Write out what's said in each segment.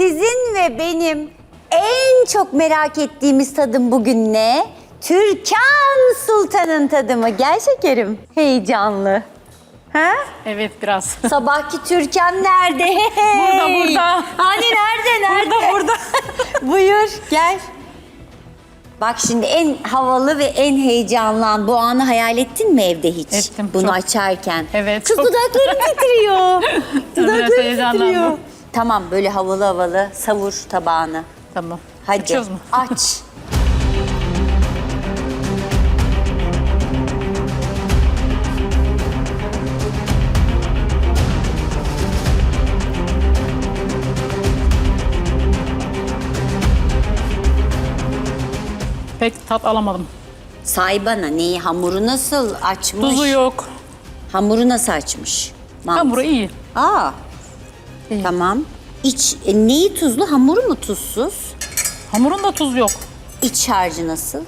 Sizin ve benim en çok merak ettiğimiz tadım bugün ne? Türkan Sultan'ın tadımı. Gel şekerim. Heyecanlı. Ha? Evet biraz. Sabahki Türkan nerede? Burada, burada. Hani nerede, nerede? burada burada. Buyur, gel. Bak şimdi en havalı ve en heyecanlan bu anı hayal ettin mi evde hiç? Ettim, Bunu çok. açarken. Evet, Kız çok. dudaklarım titriyor. Dudaklarım titriyor. Tamam böyle havalı havalı savur tabağını. tamam. Hadi Açıyoruz mu? aç. Pek tat alamadım. Say bana neyi hamuru nasıl açmış? Tuzu yok. Hamuru nasıl açmış? Mantı. Hamuru iyi. Aa. İyi. Tamam. İç e, neyi tuzlu? Hamuru mu tuzsuz? Hamurunda tuz yok. İç harcı nasıl?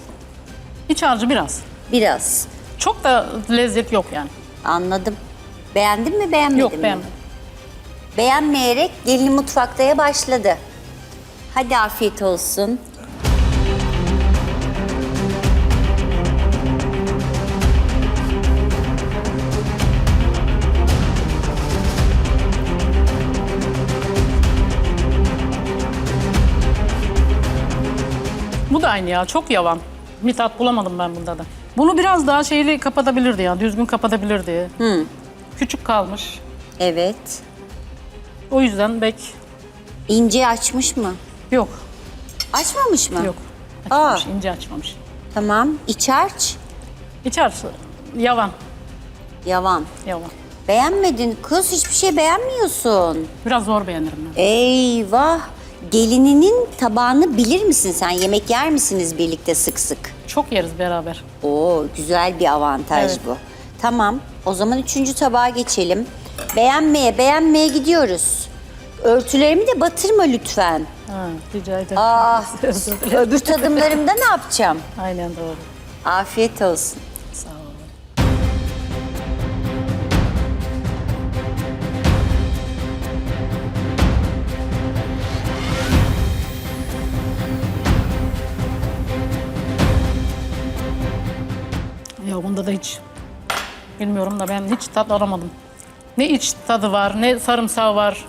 İç harcı biraz. Biraz. Çok da lezzet yok yani. Anladım. Beğendin mi beğenmedin Yok mi? beğenmedim. Beğenmeyerek gelin mutfaktaya başladı. Hadi afiyet olsun. Bu da aynı ya. Çok yavan. Bir tat bulamadım ben bunda da. Bunu biraz daha şeyli kapatabilirdi ya. Düzgün kapatabilirdi. Küçük kalmış. Evet. O yüzden bek İnce açmış mı? yok. Açmamış mı? Yok. Aa. Açmamış, ince açmamış. Tamam. İç harç. İç harcı yavan. Yavan. Yavan. Beğenmedin. Kız hiçbir şey beğenmiyorsun. Biraz zor beğenirim ben. Eyvah. Gelininin tabağını bilir misin sen? Yemek yer misiniz birlikte sık sık? Çok yeriz beraber. Oo güzel bir avantaj Evet. bu. Tamam. O zaman üçüncü tabağa geçelim. Beğenmeye beğenmeye gidiyoruz. Örtülerimi de batırma lütfen. Ha, rica ederim. Ah Özür dilerim. öbür tadımlarımda ne yapacağım? Aynen doğru. Afiyet olsun. Bunda da hiç bilmiyorum da ben hiç tat alamadım. Ne iç tadı var, ne sarımsağı var,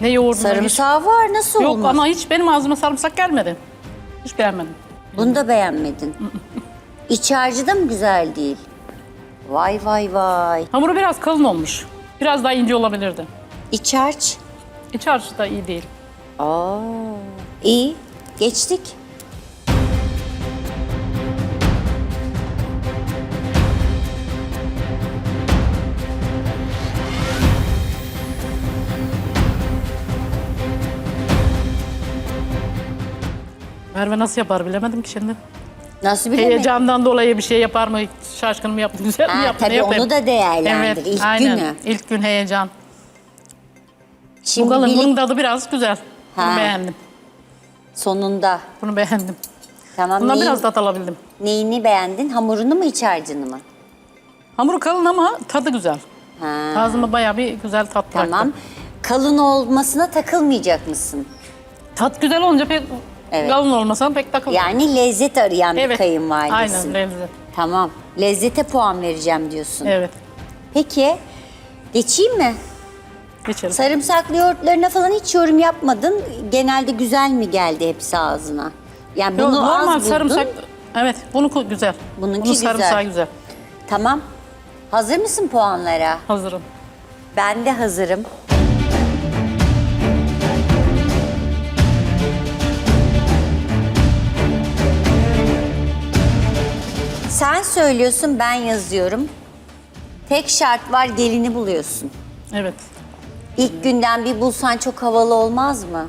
ne yoğurdu. hiç- Sarımsağı var nasıl Yok olmaz? ama hiç benim ağzıma sarımsak gelmedi. Hiç beğenmedim. Bunu da beğenmedin. İç harcı da mı güzel değil? Vay vay vay. Hamuru biraz kalın olmuş. Biraz daha ince olabilirdi. İç harç. İç harcı da iyi değil. Aa, iyi. Geçtik. Merve nasıl yapar bilemedim ki şimdi. Nasıl bilemedin? Heyecandan dolayı bir şey yapar mı? Şaşkın mı yaptı? Güzel mi yaptı? ne tabii yapayım? onu da değerlendir. Evet, İlk aynen. günü. İlk gün heyecan. Şimdi Bu kalın, birlik- bunun tadı biraz güzel. Ha. Bunu beğendim. sonunda. Bunu beğendim. Tamam. Bundan neyin- biraz tat alabildim. Neyini beğendin? Hamurunu mu iç harcını mı? Hamuru kalın ama tadı güzel. Ha, Ağzıma bayağı bir güzel tat bıraktı. tamam. Kalın olmasına takılmayacak mısın? Tat güzel olunca pek Evet. kalın olmasa pek takılmıyor. Yani lezzet arayan bir evet. kayınvalidesin. Aynen lezzet. Tamam. Lezzete puan vereceğim diyorsun. Evet. Peki geçeyim mi? Geçelim. Sarımsaklı yoğurtlarına falan hiç yorum yapmadın. Genelde güzel mi geldi hepsi ağzına? Yani bunu normal az buldun. sarımsak. Evet, bunu güzel. Bununki Bunun güzel. güzel. Tamam. Hazır mısın puanlara? Hazırım. Ben de hazırım. Söylüyorsun, ben yazıyorum. Tek şart var, gelini buluyorsun. Evet. İlk günden bir bulsan çok havalı olmaz mı?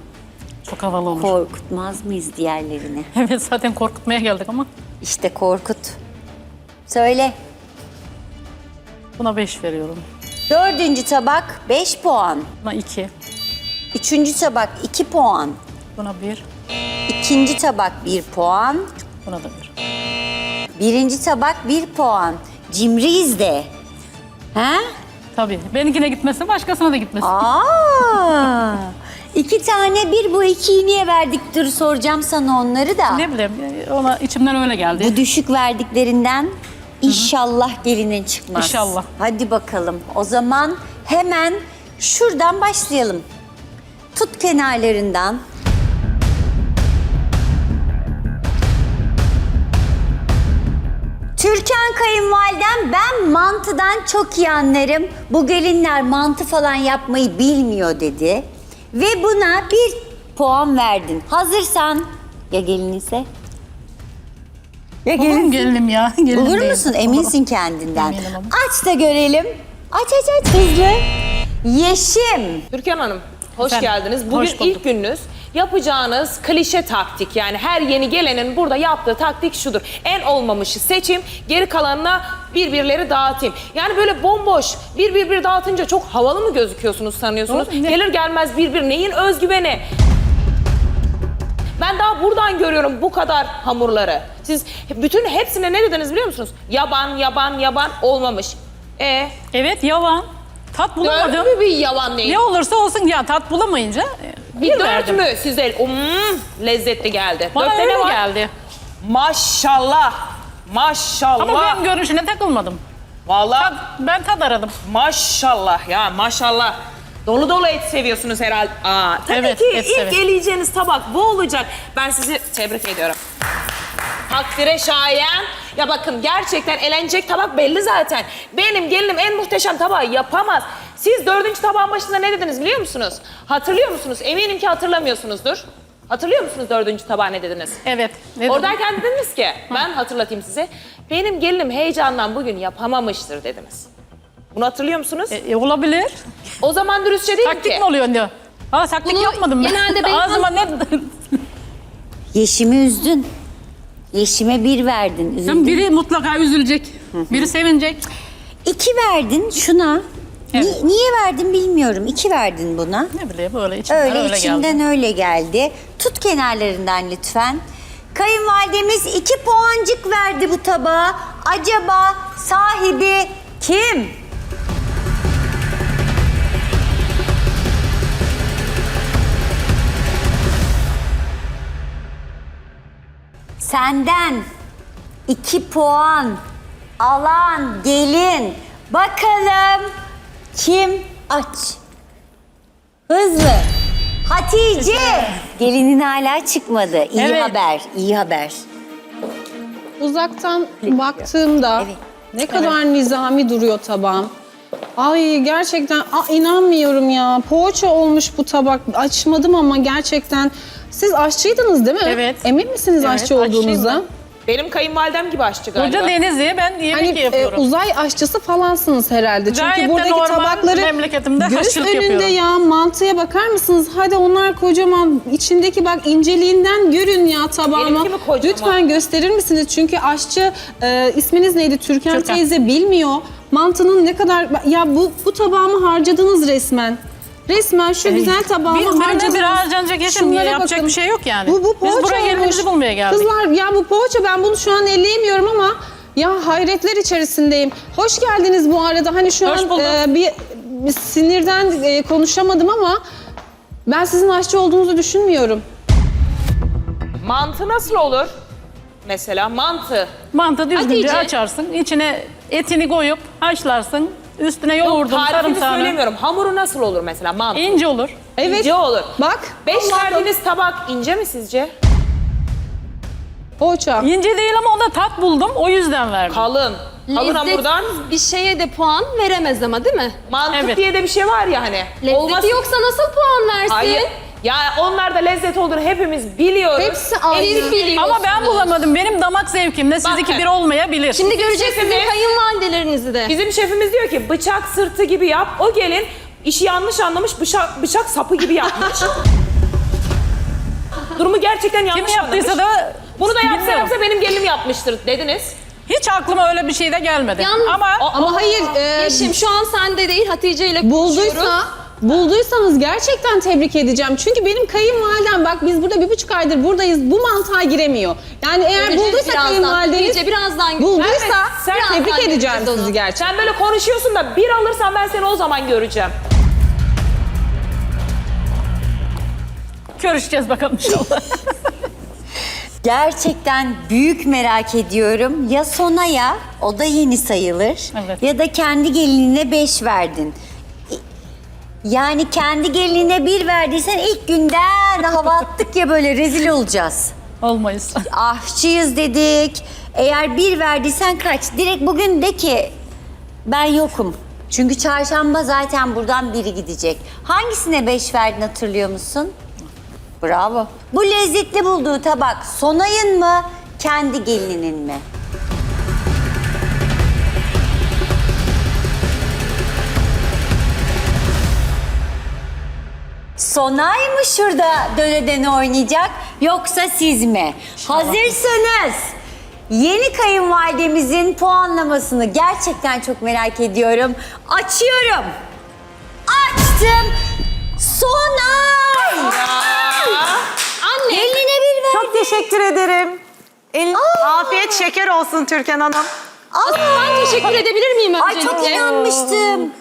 Çok havalı olur. Korkutmaz mıyız diğerlerini? evet zaten korkutmaya geldik ama İşte korkut. Söyle. buna 5 veriyorum. Dördüncü tabak 5 puan. Buna 2. Üçüncü tabak 2 puan. Buna 1. İkinci tabak 1 puan. Buna da 1. Birinci tabak 1 puan. Cimriyiz de. He? Tabii. Benimkine gitmesin, başkasına da gitmesin. Aa! İki tane bir bu ikiyi niye verdik dur soracağım sana onları da. Ne bileyim ona içimden öyle geldi. Bu düşük verdiklerinden inşallah gelinin çıkmaz. İnşallah. Hadi bakalım. O zaman hemen şuradan başlayalım. Tut kenarlarından. Türkan kayınvalidem ben mantıdan çok iyi anlarım. Bu gelinler mantı falan yapmayı bilmiyor dedi. Ve buna bir puan verdin. Hazırsan ya gelin ise? Ya Bulurum gelinim ya. Gelinim Bulur değil. musun? Eminsin kendinden. Eminim ama. Aç da görelim. Aç aç aç hızlı. Yeşim. Türkan Hanım, hoş Efendim, geldiniz. Bugün hoş bulduk. ilk gününüz. Yapacağınız klişe taktik yani her yeni gelenin burada yaptığı taktik şudur. En olmamışı seçeyim, geri kalanına birbirleri dağıtayım. Yani böyle bomboş bir bir bir dağıtınca çok havalı mı gözüküyorsunuz sanıyorsunuz? Ne- Gelir gelmez bir bir neyin özgüveni? Ben daha buradan görüyorum bu kadar hamurları. Siz bütün hepsine ne dediniz biliyor musunuz? Yaban, yaban, yaban olmamış. E Evet yavan. Tat bulamadım. dört mü bir yalan değil? Ne olursa olsun ya tat bulamayınca e, Bir bir dört verdim. mü size? Mm, lezzetli geldi. Bana Dörtte öyle ne var? geldi. Maşallah. Maşallah. Ama ben görünüşüne takılmadım. Vallahi Ben tat aradım. maşallah ya maşallah. Dolu dolu et seviyorsunuz herhalde. Aa, tabii Evet, ki ilk severim. eleyeceğiniz tabak bu olacak. Ben sizi tebrik ediyorum. Takdire şayan. Ya bakın gerçekten elenecek tabak belli zaten. Benim gelinim en muhteşem tabağı yapamaz. Siz dördüncü tabağın başında ne dediniz biliyor musunuz? Hatırlıyor musunuz? Eminim ki hatırlamıyorsunuzdur. Hatırlıyor musunuz dördüncü tabağa ne dediniz? Evet. ne? Oradayken dediniz ki, ben hatırlatayım size. Benim gelinim heyecandan bugün yapamamıştır dediniz. Bunu hatırlıyor musunuz? E, e, olabilir. o zaman dürüstçe değil Taktik ki. mi oluyor diyor. Aa taktik Bunu yapmadım ben. genelde ben- Ağzıma ne... Yeşimi üzdün. Yeşime bir verdin. Üzüldün. biri mutlaka üzülecek. Biri sevinecek. İki verdin şuna. Evet. Ni- niye verdin bilmiyorum. İki verdin buna. Ne bileyim böyle içimden Öyle, öyle, içinden geldi. öyle geldi. Tut kenarlarından lütfen. Kayınvalidemiz iki puancık verdi bu tabağa. Acaba sahibi kim? Senden iki puan alan gelin. Bakalım kim aç? Hızlı. Hatice. Gelinin hala çıkmadı. İyi Evet. haber, iyi haber. Uzaktan baktığımda Evet. ne kadar nizami duruyor tabağım. Ay gerçekten Aa, inanmıyorum ya. Poğaça olmuş bu tabak. Açmadım ama gerçekten. Siz aşçıydınız değil mi? Evet. Emin misiniz Evet, aşçı olduğunuzda? aşçıyım Benim kayınvalidem gibi aşçı galiba. Koca Denizli ben yemek Hani e, yapıyorum. uzay aşçısı falansınız herhalde. Gayet Çünkü de buradaki normal tabakları memleketimde göz aşçılık önünde yapıyorum. ya mantıya bakar mısınız? Hadi onlar kocaman içindeki bak inceliğinden görün ya tabağıma. Benimki mi kocaman? Lütfen gösterir misiniz? Çünkü aşçı e, isminiz neydi? Türkan, Türkan. teyze bilmiyor. Mantının ne kadar ya bu bu tabağımı harcadınız resmen. Resmen şu güzel tabağımı bir- birine harcadınız. bir harcanacak yetim, Şunlara yapacak bir şey yok yani. Bu, bu Biz poğaça buraya gelinimizi olmuş. bulmaya geldik. Kızlar ya bu poğaça ben bunu şu an elleyemiyorum ama ya hayretler içerisindeyim. Hoş geldiniz bu arada. Hani şu Hoş an bulduk. e, bir, bir sinirden e, konuşamadım ama ben sizin aşçı olduğunuzu düşünmüyorum. Mantı nasıl olur? Mesela mantı. Mantı düzgünce Hatice. açarsın. içine etini koyup haşlarsın. Üstüne Yok yoğurdun tarifini sarımsağını. söylemiyorum. Hamuru nasıl olur mesela mantı? İnce olur. Evet. İnce olur. Bak. Beş verdiğiniz tabak ince mi sizce? Poğaça. İnce değil ama onda tat buldum. O yüzden verdim. Kalın. Kalın Lezzet hamurdan bir şeye de puan veremez ama değil mi? mantık Evet. diye de bir şey var ya hani. Lezzeti Olmaz- yoksa nasıl puan versin? Hayır. Ya onlarda lezzet olduğunu hepimiz biliyoruz. Hepsi aynı. Siz biliyorsunuz. Ama ben bulamadım. Benim damak zevkimle sizinki Bakın. bir olmayabilir. Şimdi göreceksiniz Şefimiz- kayınvalidelerinizi de. Bizim şefimiz diyor ki bıçak sırtı gibi yap. O gelin işi yanlış anlamış bıçak, bıçak sapı gibi yapmış. Durumu gerçekten Kim yanlış yaptıysa anlamış. da Bunu da yapsa bilmiyorum. yapsa benim gelinim yapmıştır dediniz. Hiç aklıma öyle bir şey de gelmedi. Yalnız- Ama Ama hayır. e, Yeşim şu an sende değil Hatice ile konuşuyoruz. Bulduysa, bulduysanız gerçekten tebrik edeceğim. Çünkü benim kayınvalidem bak biz burada bir buçuk aydır buradayız. Bu mantığa giremiyor. Yani eğer Göreceğiz bulduysa birazdan. kayınvalideniz Hatice birazdan bulduysa Evet, sen tebrik birazdan edeceğim göreceğiz onu. sizi gerçekten. Sen böyle konuşuyorsun da bir alırsan ben seni o zaman göreceğim. Görüşeceğiz bakalım inşallah. Gerçekten büyük merak ediyorum. Ya Sona'ya, o da yeni sayılır. Evet. Ya da kendi gelinine beş verdin. Yani kendi gelinine bir verdiysen ilk günden hava attık ya böyle rezil olacağız. Olmayız. Aşçıyız dedik. Eğer bir verdiysen kaç? Direkt bugün de ki ben yokum. Çünkü çarşamba zaten buradan biri gidecek. Hangisine beş verdin hatırlıyor musun? Bravo. Bu lezzetli bulduğu tabak Sonay'ın mı, kendi gelininin mi? Sonay mı şurada döne döne oynayacak yoksa siz mi? Hazırsanız yeni kayınvalidemizin puanlamasını gerçekten çok merak ediyorum. Açıyorum. Açtım. Sonay! Anne. Geline bir ver. Çok teşekkür ederim. El, afiyet şeker olsun Türkan Hanım. Ben teşekkür edebilir miyim Ay öncelikle? çok inanmıştım.